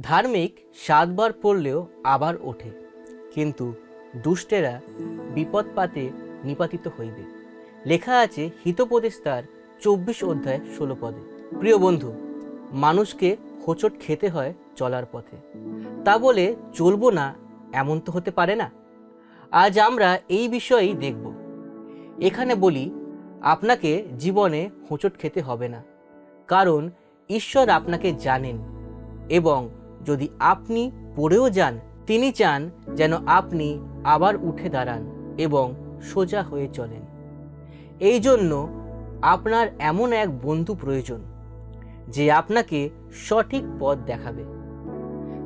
ধার্মিক সাতবার পড়লেও আবার ওঠে। কিন্তু দুষ্টেরা বিপদপাতে নিপাতিত হইবে। লেখা আছে হিতোপদেশতার চব্বিশ অধ্যায় ষোলো পদে। প্রিয় বন্ধু, মানুষকে হোঁচট খেতে হয় চলার পথে। তা বলে চলবো না এমন তো হতে পারে না? আজ আমরা এই বিষয়েই দেখব। এখানে বলি, আপনাকে জীবনে হোঁচট খেতে হবে না। কারণ ঈশ্বর আপনাকে জানেন এবং যদি আপনি পড়েও যান, তিনি চান যেন আপনি আবার উঠে দাঁড়ান এবং সোজা হয়ে চলেন। এই জন্য আপনার এমন এক বন্ধু প্রয়োজন, যে আপনাকে সঠিক পথ দেখাবে।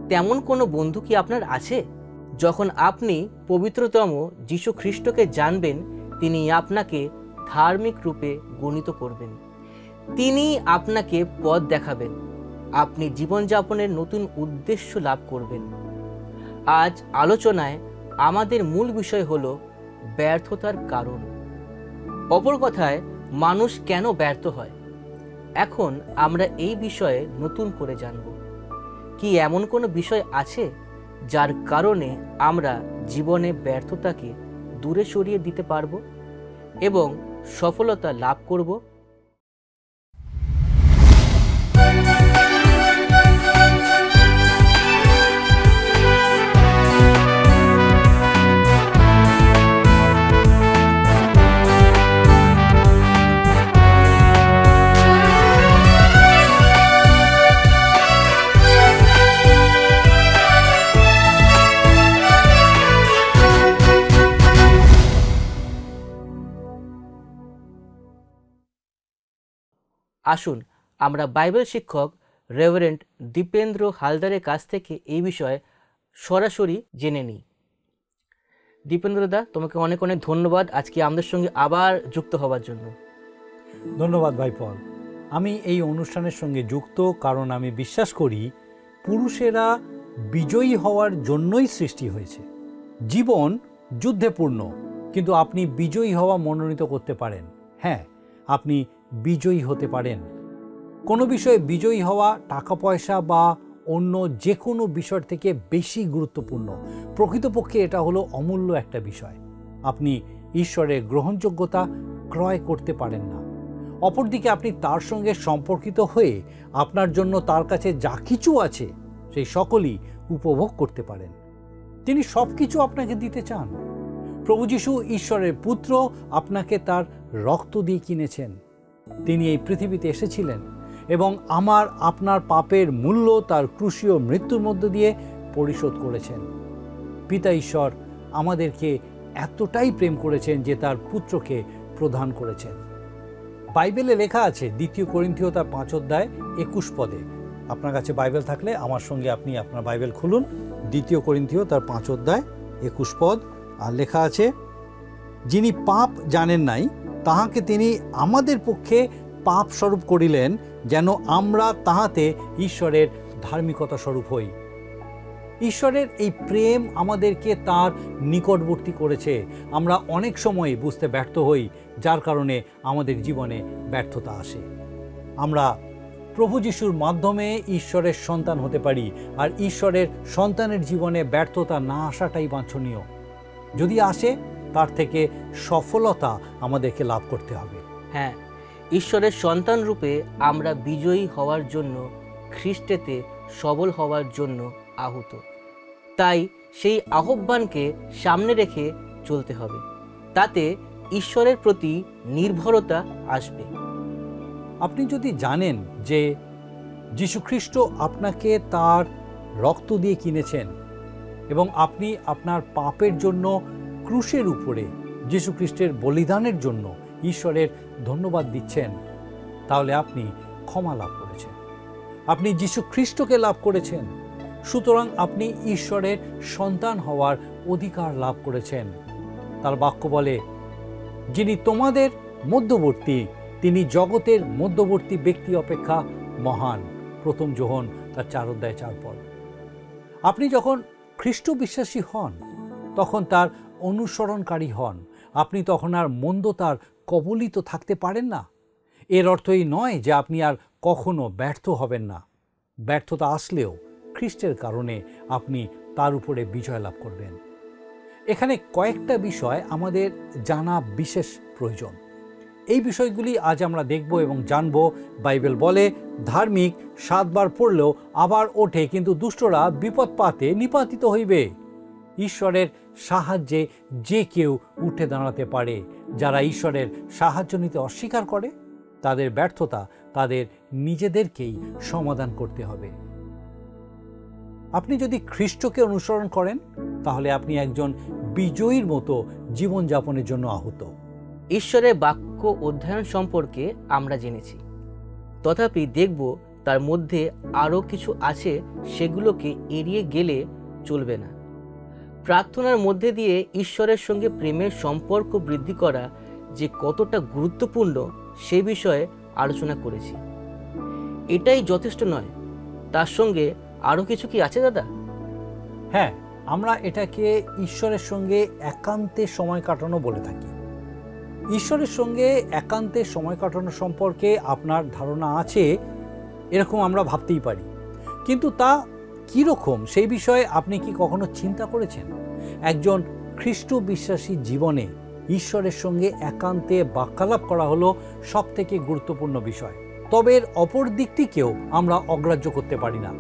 তেমন কোনো বন্ধু কি আপনার আছে? যখন আপনি পবিত্রতম যীশু খ্রিস্টকে জানবেন, তিনি আপনাকে ধার্মিক রূপে গণিত করবেন। তিনি আপনাকে পথ দেখাবেন। আপনি জীবনযাপনের নতুন উদ্দেশ্য লাভ করবেন। আজ আলোচনায় আমাদের মূল বিষয় হল ব্যর্থতার কারণ। অপর কথায়, মানুষ কেন ব্যর্থ হয়? এখন আমরা এই বিষয়ে নতুন করে জানব। কি এমন কোনো বিষয় আছে যার কারণে আমরা জীবনে ব্যর্থতাকে দূরে সরিয়ে দিতে পারব এবং সফলতা লাভ করব? আসুন, আমরা বাইবেল শিক্ষক রেভারেন্ট দীপেন্দ্র হালদারের কাছ থেকে এই বিষয়ে সরাসরি জেনে নিই। দীপেন্দ্রদা তোমাকে অনেক অনেক ধন্যবাদ আজকে আমাদের সঙ্গে আবার যুক্ত হওয়ার জন্য। ধন্যবাদ ভাই পল আমি এই অনুষ্ঠানের সঙ্গে যুক্ত কারণ আমি বিশ্বাস করি পুরুষেরা বিজয়ী হওয়ার জন্যই সৃষ্টি হয়েছে। জীবন যুদ্ধে পূর্ণ, কিন্তু আপনি বিজয়ী হওয়া মনোনীত করতে পারেন। হ্যাঁ আপনি বিজয়ী হতে পারেন। কোনো বিষয়ে বিজয়ী হওয়া টাকা পয়সা বা অন্য যে কোনো বিষয় থেকে বেশি গুরুত্বপূর্ণ। প্রকৃতপক্ষে এটা হলো অমূল্য একটা বিষয়। আপনি ঈশ্বরের গ্রহণযোগ্যতা ক্রয় করতে পারেন না। অপরদিকে আপনি তার সঙ্গে সম্পর্কিত হয়ে আপনার জন্য তার কাছে যা কিছু আছে, সেই সকলই উপভোগ করতে পারেন। তিনি সব কিছু আপনাকে দিতে চান। প্রভু যিশু ঈশ্বরের পুত্র, আপনাকে তার রক্ত দিয়ে কিনেছেন। তিনি এই পৃথিবীতে এসেছিলেন এবং আমার, আপনার পাপের মূল্য তার ক্রুশীয় মৃত্যুর মধ্য দিয়ে পরিশোধ করেছেন। পিতা ঈশ্বর আমাদেরকে এতটাই প্রেম করেছেন যে তার পুত্রকে প্রদান করেছেন। বাইবেলে লেখা আছে, দ্বিতীয় করিন্থীয় তার পাঁচ অধ্যায় একুশ পদে। আপনার কাছে বাইবেল থাকলে আমার সঙ্গে আপনি আপনার বাইবেল খুলুন। দ্বিতীয় করিন্থীয় তার পাঁচ অধ্যায় একুশ পদ, আর লেখা আছে, যিনি পাপ জানেন নাই তাহাকে তিনি আমাদের পক্ষে পাপ স্বরূপ করিলেন, যেন আমরা তাহাতে ঈশ্বরের ধার্মিকতা স্বরূপ হই। ঈশ্বরের এই প্রেম আমাদেরকে তার নিকটবর্তী করেছে। আমরা অনেক সময় বুঝতে ব্যর্থ হই, যার কারণে আমাদের জীবনে ব্যর্থতা আসে। আমরা প্রভু যিশুর মাধ্যমে ঈশ্বরের সন্তান হতে পারি, আর ঈশ্বরের সন্তানের জীবনে ব্যর্থতা না আসাটাই বাঞ্ছনীয়। যদি আসে তার থেকে সফলতা আমাদেরকে লাভ করতে হবে। হ্যাঁ ঈশ্বরের সন্তান রূপে আমরা বিজয়ী হওয়ার জন্য খ্রিস্টেতে সবল হওয়ার জন্য আহত। তাই সেই আহ্বানকে সামনে রেখে চলতে হবে। তাতে ঈশ্বরের প্রতি নির্ভরতা আসবে। আপনি যদি জানেন যে যীশুখ্রিস্ট আপনাকে তার রক্ত দিয়ে কিনেছেন এবং আপনি আপনার পাপের জন্য ক্রুশের উপরে যীশুখ্রিস্টের বলিদানের জন্য ঈশ্বরের ধন্যবাদ দিচ্ছেন, তাহলে আপনি ক্ষমা লাভ করেছেন। আপনি যীশু খ্রিস্টকে লাভ করেছেন, সুতরাং আপনি ঈশ্বরের সন্তান হওয়ার অধিকার লাভ করেছেন। তার বাক্য বলে, যিনি তোমাদের মধ্যবর্তী, তিনি জগতের মধ্যবর্তী ব্যক্তি অপেক্ষা মহান। প্রথম যোহন তার চার অধ্যায় চার পদ আপনি যখন খ্রিস্ট বিশ্বাসী হন, তখন তার অনুসরণকারী হন। আপনি তখন আর মন্দ তার কবলিত থাকতে পারেন না। এর অর্থ এই নয় যে আপনি আর কখনো ব্যর্থ হবেন না। ব্যর্থতা আসলেও খ্রিস্টের কারণে আপনি তার উপরে বিজয় লাভ করবেন। এখানে কয়েকটা বিষয় আমাদের জানা বিশেষ প্রয়োজন। এই বিষয়গুলি আজ আমরা দেখব এবং জানব। বাইবেল বলে, ধার্মিক সাতবার পড়লেও আবার ওঠে, কিন্তু দুষ্টরা বিপদ পাতে নিপাতিত হইবে। ঈশ্বরের সাহায্যে যে কেউ উঠে দাঁড়াতে পারে। যারা ঈশ্বরের সাহায্য নিতে অস্বীকার করে, তাদের ব্যর্থতা তাদের নিজেদেরকেই সমাধান করতে হবে। আপনি যদি খ্রিস্টকে অনুসরণ করেন, তাহলে আপনি একজন বিজয়ীর মতো জীবনযাপনের জন্য আহত। ঈশ্বরের বাক্য অধ্যয়ন সম্পর্কে আমরা জেনেছি। তথাপি দেখব তার মধ্যে আরও কিছু আছে সেগুলোকে এড়িয়ে গেলে চলবে না। প্রার্থনার মধ্যে দিয়ে ঈশ্বরের সঙ্গে প্রেমের সম্পর্ক বৃদ্ধি করা যে কতটা গুরুত্বপূর্ণ সে বিষয়ে আলোচনা করেছি। এটাই যথেষ্ট নয়। তার সঙ্গে আরও কিছু কি আছে, দাদা? হ্যাঁ আমরা এটাকে ঈশ্বরের সঙ্গে একান্তে সময় কাটানো বলে থাকি। ঈশ্বরের সঙ্গে একান্তে সময় কাটানো সম্পর্কে আপনার ধারণা আছে, এরকম আমরা ভাবতেই পারি। কিন্তু তা কীরকম? সেই বিষয়ে আপনি কি কখনো চিন্তা করেছেন? একজন খ্রিস্ট বিশ্বাসী জীবনে ঈশ্বরের সঙ্গে একান্তে বাক্যালাপ করা হলো সব থেকে গুরুত্বপূর্ণ বিষয়। তবে এর অপর দিকটিকেও আমরা অগ্রাহ্য করতে পারি না।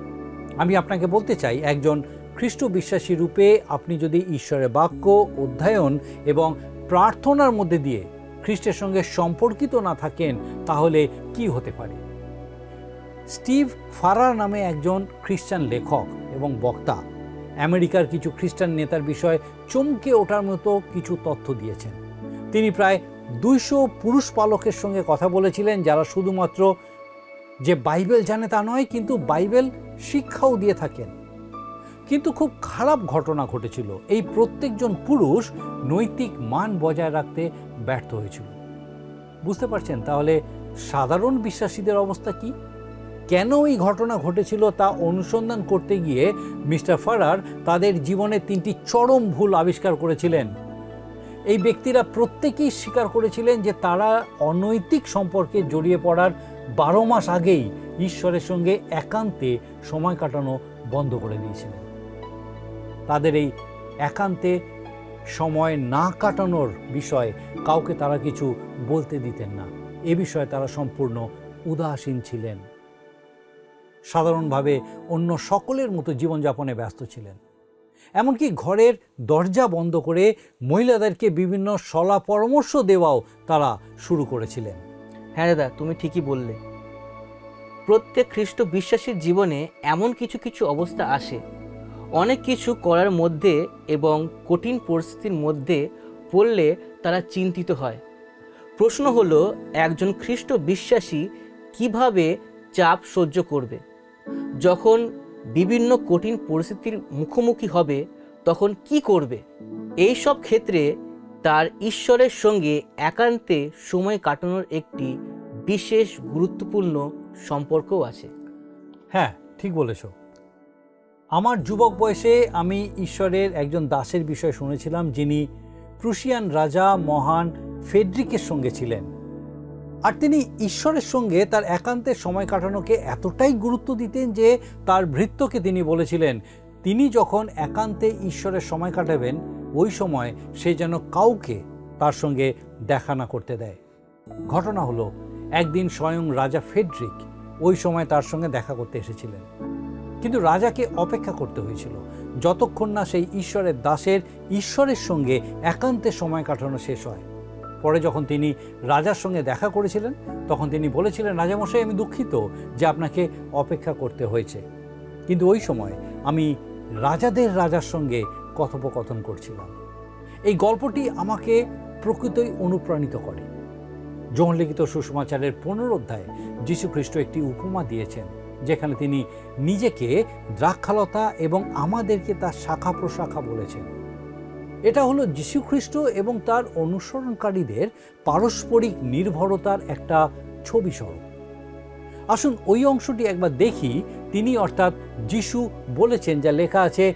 আমি আপনাকে বলতে চাই, একজন খ্রিস্ট বিশ্বাসী রূপে আপনি যদি ঈশ্বরের বাক্য, অধ্যয়ন এবং প্রার্থনার মধ্যে দিয়ে খ্রিস্টের সঙ্গে সম্পর্কিত না থাকেন, তাহলে কি হতে পারে? স্টিভ ফারার নামে একজন খ্রিস্টান লেখক এবং বক্তা। আমেরিকার কিছু খ্রিস্টান নেতার বিষয়ে চমকে ওঠার মতো কিছু তথ্য দিয়েছেন। তিনি প্রায় দুইশো পুরুষ পালকের সঙ্গে কথা বলেছিলেন, যারা শুধুমাত্র যে বাইবেল জানে তা নয়, কিন্তু বাইবেল শিক্ষাও দিয়ে থাকেন। কিন্তু খুব খারাপ ঘটনা ঘটেছিল। এই প্রত্যেকজন পুরুষ নৈতিক মান বজায় রাখতে ব্যর্থ হয়েছিল। বুঝতে পারছেন? তাহলে সাধারণ বিশ্বাসীদের অবস্থা কি? কেন এই ঘটনা ঘটেছিল তা অনুসন্ধান করতে গিয়ে মিস্টার ফারার তাদের জীবনে তিনটি চরম ভুল আবিষ্কার করেছিলেন। এই ব্যক্তিরা প্রত্যেকেই স্বীকার করেছিলেন যে তারা অনৈতিক সম্পর্কে জড়িয়ে পড়ার বারো মাস আগেই ঈশ্বরের সঙ্গে একান্তে সময় কাটানো বন্ধ করে দিয়েছিলেন। তাদের এই একান্তে সময় না কাটানোর বিষয়ে কাউকে তারা কিছু বলতে দিতেন না। এ বিষয়ে তারা সম্পূর্ণ উদাসীন ছিলেন। সাধারণভাবে অন্য সকলের মতো জীবনযাপনে ব্যস্ত ছিলেন। এমনকি ঘরের দরজা বন্ধ করে মহিলাদেরকে বিভিন্ন সলা পরামর্শ দেওয়াও তারা শুরু করেছিলেন। হ্যাঁ দাদা, তুমি ঠিকই বললে। প্রত্যেক খ্রিস্ট বিশ্বাসীর জীবনে এমন কিছু কিছু অবস্থা আসে। অনেক কিছু করার মধ্যে এবং কঠিন পরিস্থিতির মধ্যে পড়লে তারা চিন্তিত হয়। প্রশ্ন হলো, একজন খ্রিস্ট বিশ্বাসী কীভাবে চাপ সহ্য করবে? যখন বিভিন্ন কঠিন পরিস্থিতির মুখোমুখি হবে, তখন কি করবে? এই সব ক্ষেত্রে তার ঈশ্বরের সঙ্গে একান্তে সময় কাটানোর একটি বিশেষ গুরুত্বপূর্ণ সম্পর্কও আছে। হ্যাঁ ঠিক বলেছ। আমার যুবক বয়সে আমি ঈশ্বরের একজন দাসের বিষয় শুনেছিলাম যিনি প্রুশিয়ান রাজা মহান ফেডরিকের সঙ্গে ছিলেন। আর তিনি ঈশ্বরের সঙ্গে তার একান্তে সময় কাটানোকে এতটাই গুরুত্ব দিতেন যে তার ভৃত্যকে তিনি বলেছিলেন, তিনি যখন একান্তে ঈশ্বরের সময় কাটাবেন, ওই সময় সে যেন কাউকে তার সঙ্গে দেখা না করতে দেয়। ঘটনা হলো, একদিন স্বয়ং রাজা ফেডরিক ওই সময় তার সঙ্গে দেখা করতে এসেছিলেন। কিন্তু রাজাকে অপেক্ষা করতে হয়েছিল। যতক্ষণ না সেই ঈশ্বরের দাসের ঈশ্বরের সঙ্গে একান্তে সময় কাটানো শেষ হয় পরে যখন তিনি রাজার সঙ্গে দেখা করেছিলেন, তখন তিনি বলেছিলেন রাজামশাই আমি দুঃখিত যে আপনাকে অপেক্ষা করতে হয়েছে। কিন্তু ওই সময় আমি রাজাদের রাজার সঙ্গে কথোপকথন করছিলাম। এই গল্পটি আমাকে প্রকৃতই অনুপ্রাণিত করে। যৌনলিখিত সুষমাচারের পনেরো অধ্যায়ে যীশুখ্রিস্ট একটি উপমা দিয়েছেন, যেখানে তিনি নিজেকে দ্রাক্ষালতা এবং আমাদেরকে তার শাখা প্রশাখা বলেছেন। এটা হলো যীশুখ্রিস্ট এবং তার অনুসরণকারীদের পারস্পরিক নির্ভরতার একটা ছবি স্বরূপ। আসুন ওই অংশটি একবার দেখি। তিনি অর্থাৎ যিশু বলেছেন যা লেখা আছে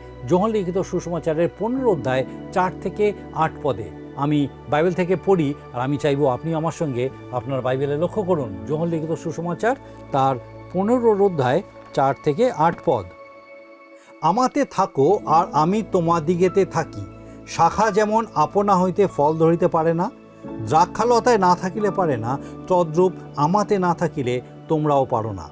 লিখিত সুসমাচারের পনেরো অধ্যায় চার থেকে আট পদে। আমি বাইবেল থেকে পড়ি আর আমি চাইব আপনি আমার সঙ্গে আপনার বাইবেলে লক্ষ্য করুন। লিখিত সুসমাচার তার পনেরো অধ্যায় চার থেকে আট পদ। আমাতে থাকো আর আমি তোমাদিগেতে থাকি। শাখা যেমন আপনা হইতে ফল ধরিতে পারে না, দ্রাক্ষালতায় না থাকিলে পারে না, তদ্রূপ আমাতে না থাকিলে তোমরাও পারো না।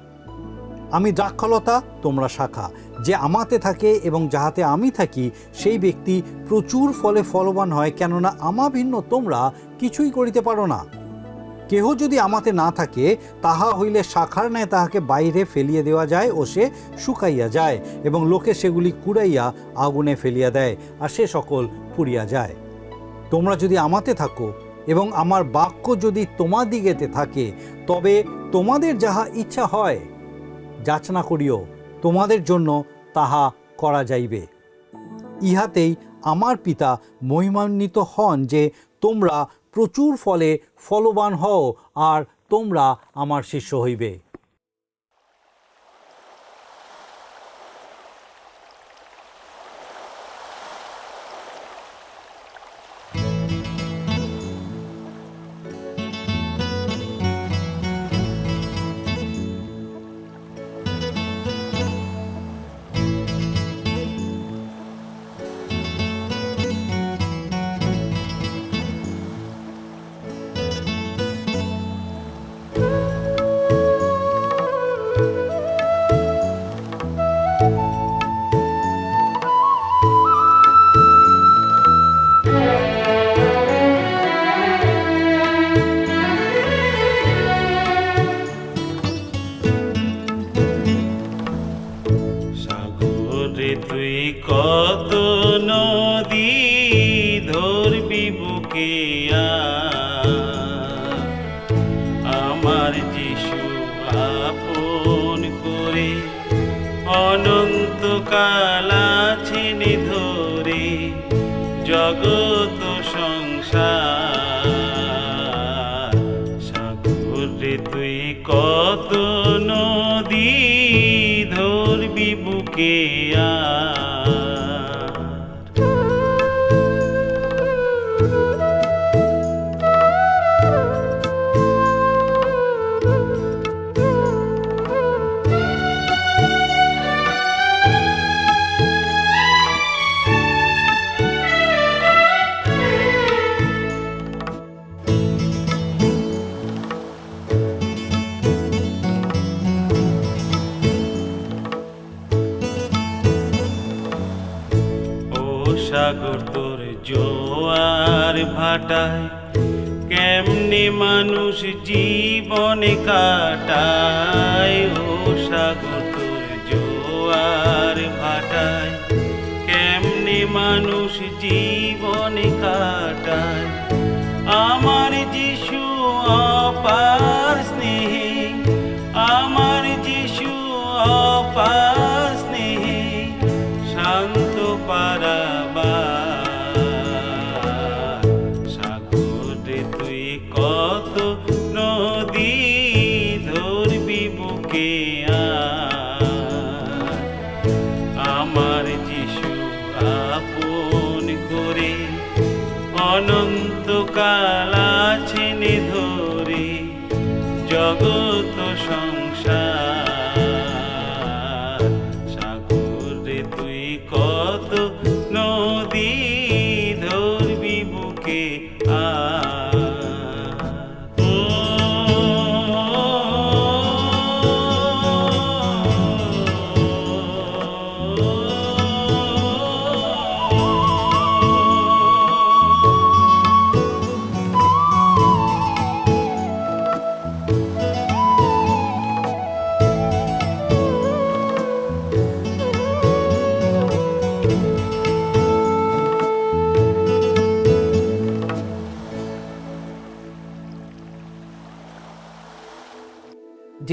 আমি দ্রাক্ষলতা, তোমরা শাখা, যে আমাতে থাকে এবং যাহাতে আমি থাকি, সেই ব্যক্তি প্রচুর ফলে ফলবান হয়, কেননা আমা ভিন্ন তোমরা কিছুই করিতে পারো না। কেহ যদি আমাতে না থাকে, তাহা হইলে শাখার ন্যায় তাহাকে বাইরে ফেলিয়া দেওয়া যায় ও সে শুকাইয়া যায় এবং লোকে সেগুলি কুড়াইয়া আগুনে ফেলিয়া দেয়, আর সে সকল পুড়িয়া যায়। তোমরা যদি আমাতে থাকো এবং আমার বাক্য যদি তোমাদিগেতে থাকে, তবে তোমাদের যাহা ইচ্ছা হয়, যাচনা করিও, তোমাদের জন্য তাহা করা যাইবে। ইহাতেই আমার পিতা মহিমান্বিত হন যে তোমরা প্রচুর ফলে ফলবান হও আর তোমরা আমার শিষ্য হইবে। কাটায় ও সাগর তোর জোয়ার ভাটায়। কেমনে মানুষ জীবনে কাটায়। আমার যিশু অপার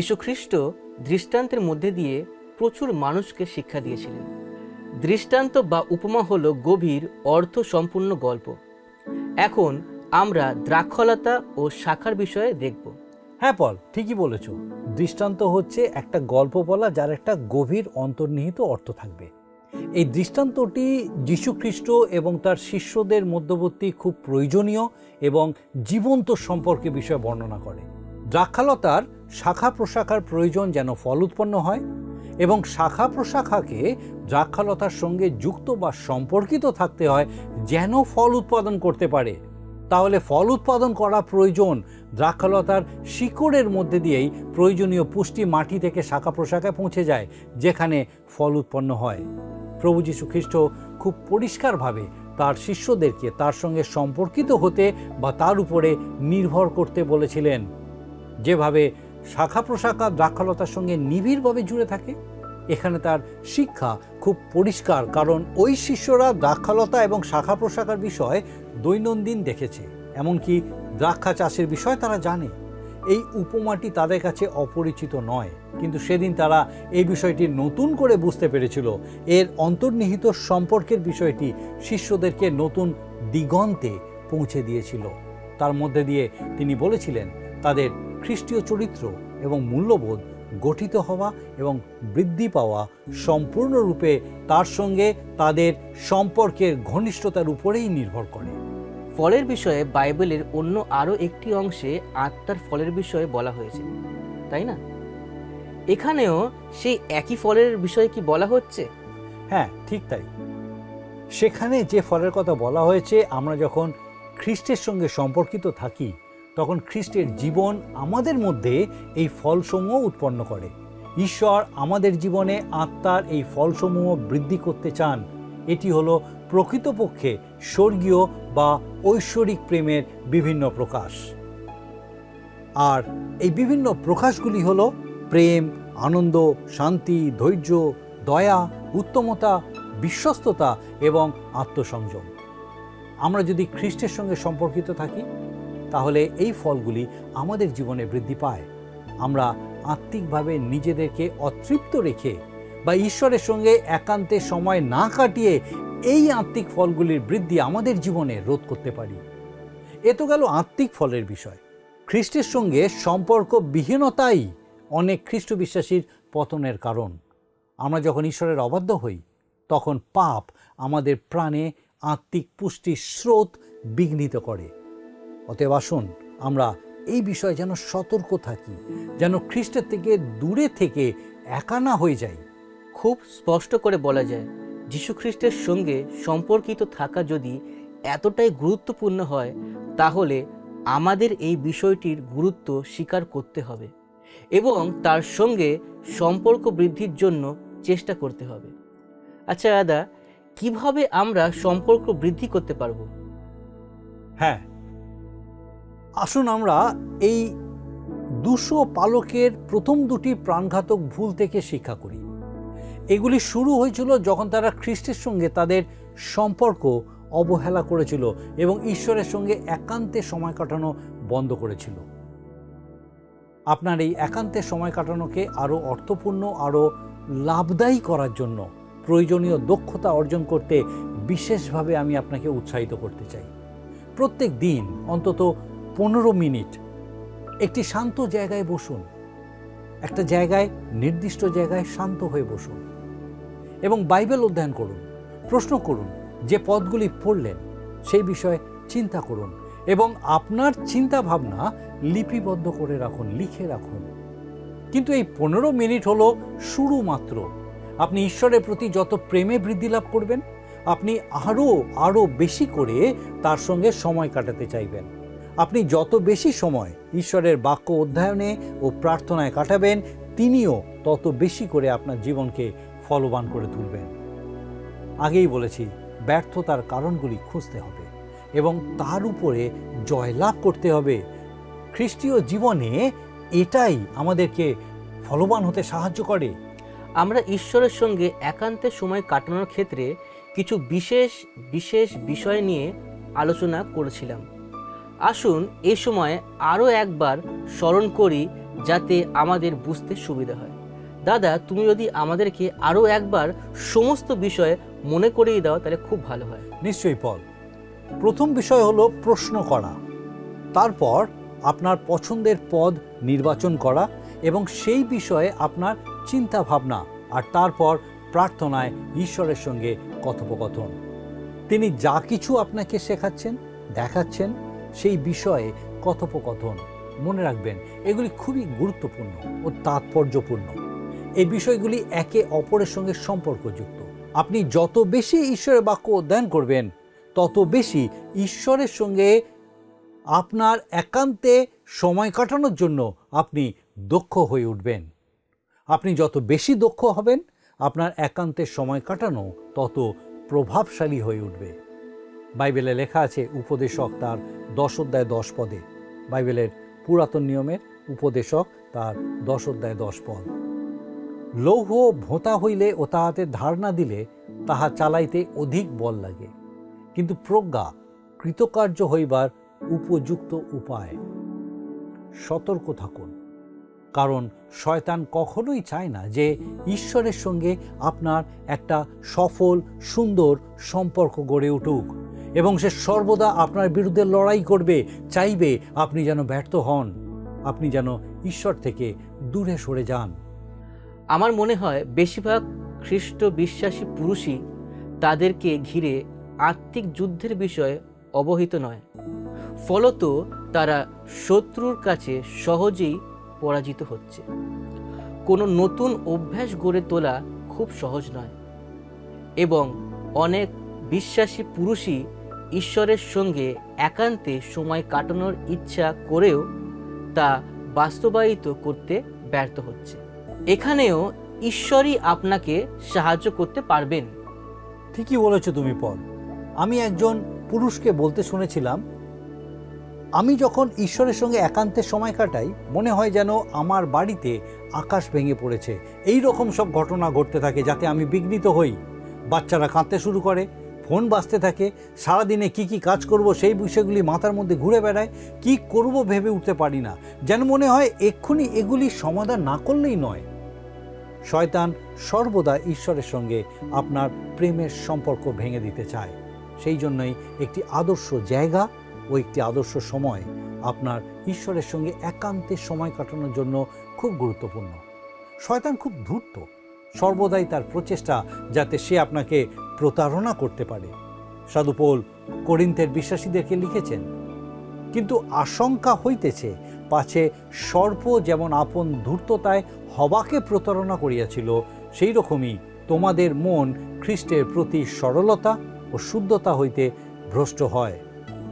যীশুখ্রিস্ট দৃষ্টান্তের মধ্যে দিয়ে প্রচুর মানুষকে শিক্ষা দিয়েছিলেন। দৃষ্টান্ত বা উপমা হলো গভীর অর্থ সম্পূর্ণ গল্প। এখন আমরা দ্রাক্ষলতা ও শাখার বিষয়ে দেখব। হ্যাঁ পল, ঠিকই বলেছ। দৃষ্টান্ত হচ্ছে একটা গল্প বলা যার একটা গভীর অন্তর্নিহিত অর্থ থাকবে। এই দৃষ্টান্তটি যীশুখ্রিস্ট এবং তার শিষ্যদের মধ্যবর্তী খুব প্রয়োজনীয় এবং জীবন্ত সম্পর্কে বিষয়ে বর্ণনা করে। দ্রাক্ষালতার শাখা প্রশাখার প্রয়োজন যেন ফল উৎপন্ন হয় এবং শাখা প্রশাখাকে দ্রাক্ষালতার সঙ্গে যুক্ত বা সম্পর্কিত থাকতে হয় যেন ফল উৎপাদন করতে পারে। তাহলে ফল উৎপাদন করা প্রয়োজন দ্রাক্ষালতার শিকড়ের মধ্যে দিয়েই প্রয়োজনীয় পুষ্টি মাটি থেকে শাখা প্রশাখায় পৌঁছে যায়, যেখানে ফল উৎপন্ন হয়। প্রভু যীশু খ্রিস্ট খুব পরিষ্কারভাবে তার শিষ্যদেরকে তার সঙ্গে সম্পর্কিত হতে বা তার উপরে নির্ভর করতে বলেছিলেন। যেভাবে শাখা প্রশাখা দ্রাক্ষালতার সঙ্গে নিবিড়ভাবে জুড়ে থাকে, এখানে তার শিক্ষা খুব পরিষ্কার, কারণ ওই শিষ্যরা দ্রাক্ষালতা এবং শাখা প্রশাখার বিষয় দৈনন্দিন দেখেছে, এমনকি দ্রাক্ষা চাষের বিষয় তারা জানে। এই উপমাটি তাদের কাছে অপরিচিত নয়, কিন্তু সেদিন তারা এই বিষয়টি নতুন করে বুঝতে পেরেছিল। এর অন্তর্নিহিত সম্পর্কের বিষয়টি শিষ্যদেরকে নতুন দিগন্তে পৌঁছে দিয়েছিল। তার মধ্যে দিয়ে তিনি বলেছিলেন, তাদের খ্রিস্টীয় চরিত্র এবং মূল্যবোধ গঠিত হওয়া এবং বৃদ্ধি পাওয়া সম্পূর্ণরূপে তার সঙ্গে তাদের সম্পর্কের ঘনিষ্ঠতার উপরেই নির্ভর করে। ফলের বিষয়ে বাইবেলের অন্য আরও একটি অংশে আত্মার ফলের বিষয়ে বলা হয়েছে তাই না? এখানেও সেই একই ফলের বিষয়ে কি বলা হচ্ছে? হ্যাঁ ঠিক তাই। সেখানে যে ফলের কথা বলা হয়েছে আমরা যখন খ্রিস্টের সঙ্গে সম্পর্কিত থাকি তখন খ্রিস্টের জীবন আমাদের মধ্যে এই ফলসমূহ উৎপন্ন করে। ঈশ্বর আমাদের জীবনে আত্মার এই ফলসমূহ বৃদ্ধি করতে চান। এটি হলো প্রকৃতপক্ষে স্বর্গীয় বা ঐশ্বরিক প্রেমের বিভিন্ন প্রকাশ। আর এই বিভিন্ন প্রকাশগুলি হল প্রেম, আনন্দ, শান্তি, ধৈর্য, দয়া, উত্তমতা, বিশ্বস্ততা এবং আত্মসংযম। আমরা যদি খ্রিস্টের সঙ্গে সম্পর্কিত থাকি তাহলে এই ফলগুলি আমাদের জীবনে বৃদ্ধি পায়। আমরা আত্মিকভাবে নিজেদেরকে অতৃপ্ত রেখে বা ঈশ্বরের সঙ্গে একান্তে সময় না কাটিয়ে এই আত্মিক ফলগুলির বৃদ্ধি আমাদের জীবনে রোধ করতে পারি। এ তো গেল আত্মিক ফলের বিষয়। খ্রিস্টের সঙ্গে সম্পর্ক বিহীনতাই অনেক খ্রিস্ট বিশ্বাসীর পতনের কারণ। আমরা যখন ঈশ্বরের অবাধ্য হই, তখন পাপ আমাদের প্রাণে আত্মিক পুষ্টির স্রোত বিঘ্নিত করে। অতএব আসুন আমরা এই বিষয়ে যেন সতর্ক থাকি যেন খ্রিস্টের থেকে দূরে থেকে একা না হয়ে যাই। খুব স্পষ্ট করে বলা যায় যীশুখ্রিস্টের সঙ্গে সম্পর্কিত থাকা যদি এতটাই গুরুত্বপূর্ণ হয় তাহলে আমাদের এই বিষয়টির গুরুত্ব স্বীকার করতে হবে এবং তার সঙ্গে সম্পর্ক বৃদ্ধির জন্য চেষ্টা করতে হবে। আচ্ছা দাদা কীভাবে আমরা সম্পর্ক বৃদ্ধি করতে পারব? হ্যাঁ আসুন আমরা এই দুশো পালকের প্রথম দুটি প্রাণঘাতক ভুল থেকে শিক্ষা করি। এগুলি শুরু হয়েছিল যখন তারা খ্রিস্টের সঙ্গে তাদের সম্পর্ক অবহেলা করেছিল এবং ঈশ্বরের সঙ্গে একান্তে সময় কাটানো বন্ধ করেছিল। আপনার এই একান্তে সময় কাটানোকে আরও অর্থপূর্ণ, আরও লাভদায়ী করার জন্য প্রয়োজনীয় দক্ষতা অর্জন করতে বিশেষভাবে আমি আপনাকে উৎসাহিত করতে চাই। প্রত্যেক দিন অন্তত পনেরো মিনিট। একটি শান্ত জায়গায় বসুন। একটা জায়গায়, নির্দিষ্ট জায়গায় শান্ত হয়ে বসুন। এবং বাইবেল অধ্যয়ন করুন, প্রশ্ন করুন, যে পদগুলি পড়লেন, সেই বিষয়ে চিন্তা করুন এবং আপনার চিন্তা ভাবনা লিপিবদ্ধ করে রাখুন, লিখে রাখুন। কিন্তু এই পনেরো মিনিট হলো শুরু মাত্র। আপনি ঈশ্বরের প্রতি যত প্রেমে বৃদ্ধি লাভ করবেন, আপনি আরও আরও বেশি করে তার সঙ্গে সময় কাটাতে চাইবেন। আপনি যত বেশি সময় ঈশ্বরের বাক্য অধ্যয়নে ও প্রার্থনায় কাটাবেন, তিনিও তত বেশি করে আপনার জীবনকে ফলবান করে তুলবেন। আগেই বলেছি, ব্যর্থতার কারণগুলি খুঁজতে হবে এবং তার উপরে জয়লাভ করতে হবে। খ্রিস্টীয় জীবনে এটাই আমাদেরকে ফলবান হতে সাহায্য করে। আমরা ঈশ্বরের সঙ্গে একান্তে সময় কাটানোর ক্ষেত্রে কিছু বিশেষ বিশেষ বিষয় নিয়ে আলোচনা করেছিলাম। আসুন এ সময় আরও একবার স্মরণ করি যাতে আমাদের বুঝতে সুবিধা হয়। দাদা, তুমি যদি আমাদেরকে আরও একবার সমস্ত বিষয়ে মনে করিয়ে দাও, তাহলে খুব ভালো হয়। নিশ্চয়ই, পল। প্রথম বিষয় হলো প্রশ্ন করা। তারপর আপনার পছন্দের পদ নির্বাচন করা এবং সেই বিষয়ে আপনার চিন্তা ভাবনা আর তারপর প্রার্থনায় ঈশ্বরের সঙ্গে কথোপকথন। তিনি যা কিছু আপনাকে শেখাচ্ছেন, দেখাচ্ছেন সেই বিষয়ে কথোপকথন। মনে রাখবেন, এগুলি খুবই গুরুত্বপূর্ণ ও তাৎপর্যপূর্ণ। এই বিষয়গুলি একে অপরের সঙ্গে সম্পর্কযুক্ত। আপনি যত বেশি ঈশ্বরের বাক্য অধ্যয়ন করবেন, তত বেশি ঈশ্বরের সঙ্গে আপনার একান্তে সময় কাটানোর জন্য আপনি দক্ষ হয়ে উঠবেন। আপনি যত বেশি দক্ষ হবেন, আপনার একান্তে সময় কাটানো তত প্রভাবশালী হয়ে উঠবে। বাইবেলে লেখা আছে উপদেশক তার দশ অধ্যায় দশ পদে। বাইবেলের পুরাতন নিয়মের উপদেশক তার দশ অধ্যায় দশ পদ। লৌহ ভোঁতা হইলে ও তাহাতে ধার না দিলে তাহা চালাইতে অধিক বল লাগে। কিন্তু প্রজ্ঞা কৃতকার্য হইবার উপযুক্ত উপায়। সতর্ক থাকুন। কারণ শয়তান কখনোই চায় না যে ঈশ্বরের সঙ্গে আপনার একটা সফল, সুন্দর সম্পর্ক গড়ে উঠুক। এবং সে সর্বদা আপনার বিরুদ্ধে লড়াই করবে, চাইবে আপনি যেন ব্যর্থ হন, আপনি যেন ঈশ্বর থেকে দূরে সরে যান। আমার মনে হয় বেশিরভাগ খ্রিস্ট বিশ্বাসী পুরুষই তাদেরকে ঘিরে আত্মিক যুদ্ধের বিষয়ে অবহিত নয়। ফলত তারা শত্রুর কাছে সহজেই পরাজিত হচ্ছে। কোনো নতুন অভ্যাস গড়ে তোলা খুব সহজ নয়। এবং অনেক বিশ্বাসী পুরুষই ঈশ্বরের সঙ্গে একান্তে সময় কাটানোর ইচ্ছা করেও তা বাস্তবায়িত করতে ব্যর্থ হচ্ছে। এখানেও ঈশ্বরই আপনাকে সাহায্য করতে পারবেন। ঠিকই বলেছ তুমি, পল। আমি একজন পুরুষকে বলতে শুনেছিলাম, আমি যখন ঈশ্বরের সঙ্গে একান্তে সময় কাটাই, মনে হয় যেন আমার বাড়িতে আকাশ ভেঙে পড়েছে। এই রকম সব ঘটনা ঘটতে থাকে যাতে আমি বিঘ্নিত হই। বাচ্চারা কাঁদতে শুরু করে ফোন বাঁচতে থাকে, সারাদিনে কি কি কাজ করব সেই বিষয়গুলি মাথার মধ্যে ঘুরে বেড়ায়, কি করব ভেবে উঠতে পারি না। যেন মনে হয় এক্ষুনি এগুলি সমাধান না করলেই নয়। শয়তান সর্বদা ঈশ্বরের সঙ্গে আপনার প্রেমের সম্পর্ক ভেঙে দিতে চায়। সেই জন্যই একটি আদর্শ জায়গা ও একটি আদর্শ সময় আপনার ঈশ্বরের সঙ্গে একান্তে সময় কাটানোর জন্য খুব গুরুত্বপূর্ণ। শয়তান খুব ধূর্ত। সর্বদাই তার প্রচেষ্টা যাতে সে আপনাকে প্রতারণা করতে পারে। সাধুপোল করিন্থের বিশ্বাসীদেরকে লিখেছেন, কিন্তু আশঙ্কা হইতেছে, পাছে সর্প যেমন আপন ধূর্ততায় হবাকে প্রতারণা করিয়াছিল, সেই রকমই তোমাদের মন খ্রিস্টের প্রতি সরলতা ও শুদ্ধতা হইতে ভ্রষ্ট হয়।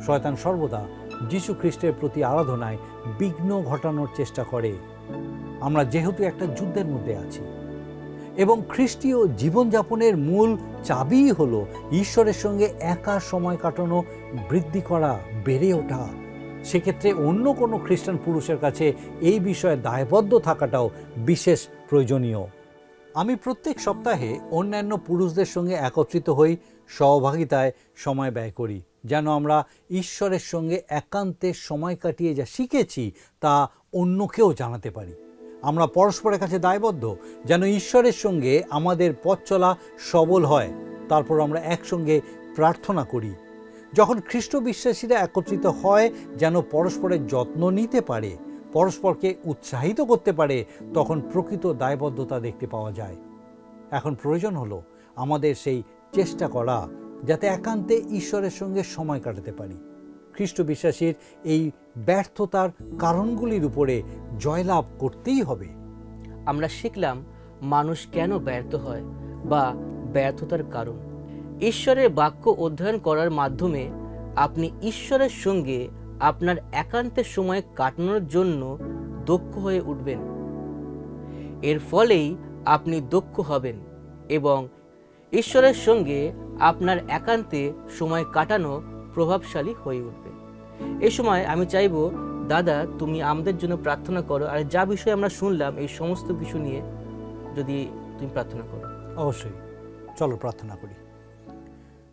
শয়তান সর্বদা যীশু খ্রিস্টের প্রতি আরাধনায় বিঘ্ন ঘটানোর চেষ্টা করে। আমরা যেহেতু একটা যুদ্ধের মধ্যে আছি এবং খ্রিস্টীয় জীবনযাপনের মূল চাবিই হলো ঈশ্বরের সঙ্গে একা সময় কাটানো, বৃদ্ধি করা, বেড়ে ওঠা। সেক্ষেত্রে অন্য কোনো খ্রিস্টান পুরুষের কাছে এই বিষয়ে দায়বদ্ধ থাকাটাও বিশেষ প্রয়োজনীয়। আমি প্রত্যেক সপ্তাহে অন্যান্য পুরুষদের সঙ্গে একত্রিত হই, সহভাগিতায় সময় ব্যয় করি, যেন আমরা ঈশ্বরের সঙ্গে একান্তে সময় কাটিয়ে যা শিখেছি তা অন্যকেও জানাতে পারি। আমরা পরস্পরের কাছে দায়বদ্ধ, যেন ঈশ্বরের সঙ্গে আমাদের পথ চলা সবল হয়। তারপর আমরা একসঙ্গে প্রার্থনা করি। যখন খ্রিস্ট বিশ্বাসীরা একত্রিত হয়, যেন পরস্পরের যত্ন নিতে পারে, পরস্পরকে উৎসাহিত করতে পারে, তখন প্রকৃত দায়বদ্ধতা দেখতে পাওয়া যায়। এখন প্রয়োজন হলো আমাদের সেই চেষ্টা করা, যাতে একান্তে ঈশ্বরের সঙ্গে সময় কাটাতে পারি। খ্রিস্ট বিশ্বাসীর এই ব্যর্থতার কারণগুলির উপরে জয়লাভ করতেই হবে। আমরা শিখলাম মানুষ কেন ব্যর্থ হয় বা ব্যর্থতার কারণ। ঈশ্বরের বাক্য অধ্যয়ন করার মাধ্যমে আপনি ঈশ্বরের সঙ্গে আপনার একান্তের সময় কাটানোর জন্য দক্ষ হয়ে উঠবেন। এর ফলেই আপনি দক্ষ হবেন এবং ঈশ্বরের সঙ্গে আপনার একান্তে সময় কাটানো প্রভাবশালী হয়ে উঠবে। এই সময় আমি চাইব, দাদা, তুমি আমাদের জন্য প্রার্থনা করো, আর যা বিষয়ে আমরা শুনলাম, এই সমস্ত কিছু নিয়ে যদি তুমি প্রার্থনা করো। অবশ্যই। চলো প্রার্থনা করি।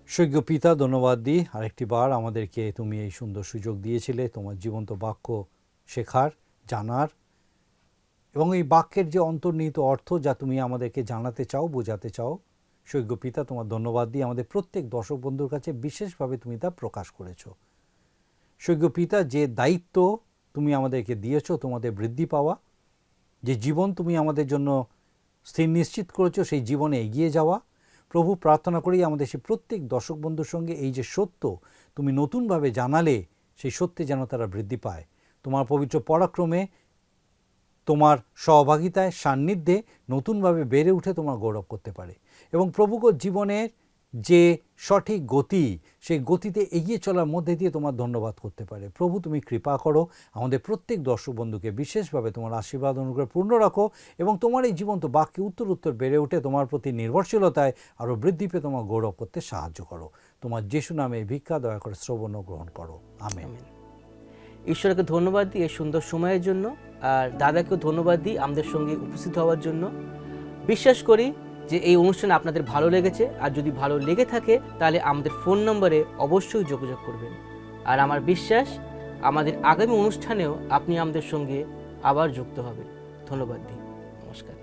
সৈক্য পিতা, ধন্যবাদ দিই আরেকটি বার আমাদেরকে তুমি এই সুন্দর সুযোগ দিয়েছিলে, তোমার জীবন্ত বাক্য শেখার, জানার এবং এই বাক্যের যে অন্তর্নিহিত অর্থ যা তুমি আমাদেরকে জানাতে চাও, বোঝাতে চাও সৈক্য পিতা, তোমার ধন্যবাদ দিই আমাদের প্রত্যেক দর্শক বন্ধুর কাছে বিশেষভাবে তুমি তা প্রকাশ করেছ। সৈক্য পিতা যে দায়িত্ব তুমি আমাদেরকে দিয়েছ, তোমাদের বৃদ্ধি পাওয়া, যে জীবন তুমি আমাদের জন্য স্থির নিশ্চিত করেছ, সেই জীবনে এগিয়ে যাওয়া। প্রভু প্রার্থনা করি আমাদের সেই প্রত্যেক দর্শক বন্ধুর সঙ্গে এই যে সত্য তুমি নতুনভাবে জানালে, সেই সত্যে যেন তারা বৃদ্ধি পায়। তোমার পবিত্র পরাক্রমে, তোমার সহভাগিতায়, সান্নিধ্যে নতুনভাবে বেড়ে উঠে তোমার গৌরব করতে পারে। এবং প্রভুগত জীবনের যে সঠিক গতি, সেই গতিতে এগিয়ে চলার মধ্যে দিয়ে তোমার ধন্যবাদ করতে পারে। প্রভু, তুমি কৃপা করো, আমাদের প্রত্যেক দর্শক বন্ধুকে বিশেষভাবে তোমার আশীর্বাদ অনুগ্রহ পূর্ণ রাখো এবং তোমার এই জীবন্ত বাক্যে উত্তর উত্তর বেড়ে উঠে তোমার প্রতি নির্ভরশীলতায় আরও বৃদ্ধি পেয়ে তোমার গৌরব করতে সাহায্য করো। তোমার যিশু নামে ভিক্ষা দয়া করে শ্রবণ গ্রহণ করো। আমেন। ঈশ্বরকে ধন্যবাদ দিই এই সুন্দর সময়ের জন্য, আর দাদাকেও ধন্যবাদ দিই আমাদের সঙ্গে উপস্থিত হওয়ার জন্য। বিশ্বাস করি যে এই অনুষ্ঠান আপনাদের ভালো লেগেছে, আর যদি ভালো লেগে থাকে, তাহলে আমাদের ফোন নম্বরে অবশ্যই যোগাযোগ করবেন। আর আমার বিশ্বাস, আমাদের আগামী অনুষ্ঠানেও আপনি আমাদের সঙ্গে আবার যুক্ত হবেন। ধন্যবাদ দিই নমস্কার।